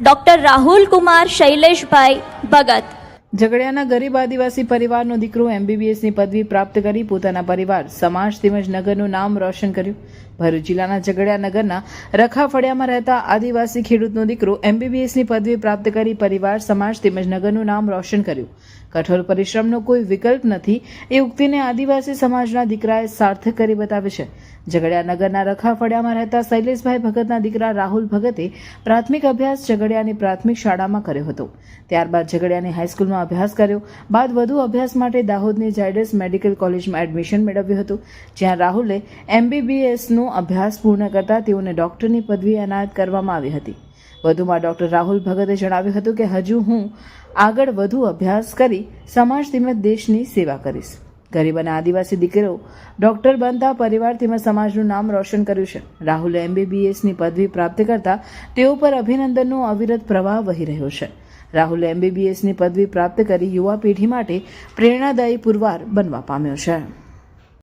Doctor Rahul Kumar Shaileshbhai Bhagat. ઝઘડિયાના ગરીબ આદિવાસી પરિવારનો દીકરો એમબીબીએસની પદવી પ્રાપ્ત કરી પોતાના પરિવાર, સમાજ તેમજ નગરનું નામ રોશન કર્યું. ભરૂચ જિલ્લાના ઝઘડિયા નગરના રખાફળિયામાં રહેતા આદિવાસી ખેડૂતનો દીકરો એમબીબીએસની પદવી પ્રાપ્ત કરી પરિવાર, સમાજ તેમજ નગરનું નામ રોશન કર્યું. કઠોર પરિશ્રમનો કોઈ વિકલ્પ નથી એ ઉક્તિને આદિવાસી સમાજના દીકરાએ સાર્થક કરી બતાવી છે. ઝઘડિયા નગરના રખાફળિયામાં રહેતા શૈલેષભાઈ ભગતના દીકરા રાહુલ ભગતે પ્રાથમિક અભ્યાસ ઝઘડિયાની પ્રાથમિક શાળામાં કર્યો હતો. ત્યારબાદ ઝઘડિયાની હાઈસ્કૂલમાં અભ્યાસ કર્યો. બાદ વધુ અભ્યાસ માટે દાહોદની ઝાયડસ મેડિકલ કોલેજમાં એડમિશન મેળવ્યું હતું. જ્યાં રાહુલે એમબીબીએસનો અભ્યાસ પૂર્ણ કરતા તેઓને ડૉક્ટરની પદવી એનાયત કરવામાં આવી હતી. વધુમાં ડૉક્ટર રાહુલ ભગતે જણાવ્યું હતું કે, હજુ હું આગળ વધુ અભ્યાસ કરી સમાજ તેમજ દેશની સેવા કરીશ. ગરીબ અને આદિવાસી દીકરો ડૉક્ટર બનતા પરિવાર તેમજ સમાજનું નામ રોશન કર્યું છે. રાહુલે એમબીબીએસની પદવી પ્રાપ્ત કરતા તેઓ પર અભિનંદનનો અવિરત પ્રવાહ વહી રહ્યો છે. રાહુલ એમબીબીએસની પદવી પ્રાપ્ત કરી યુવા પેઢી માટે પ્રેરણાદાયી પુરવાર બનવા પામ્યો છે.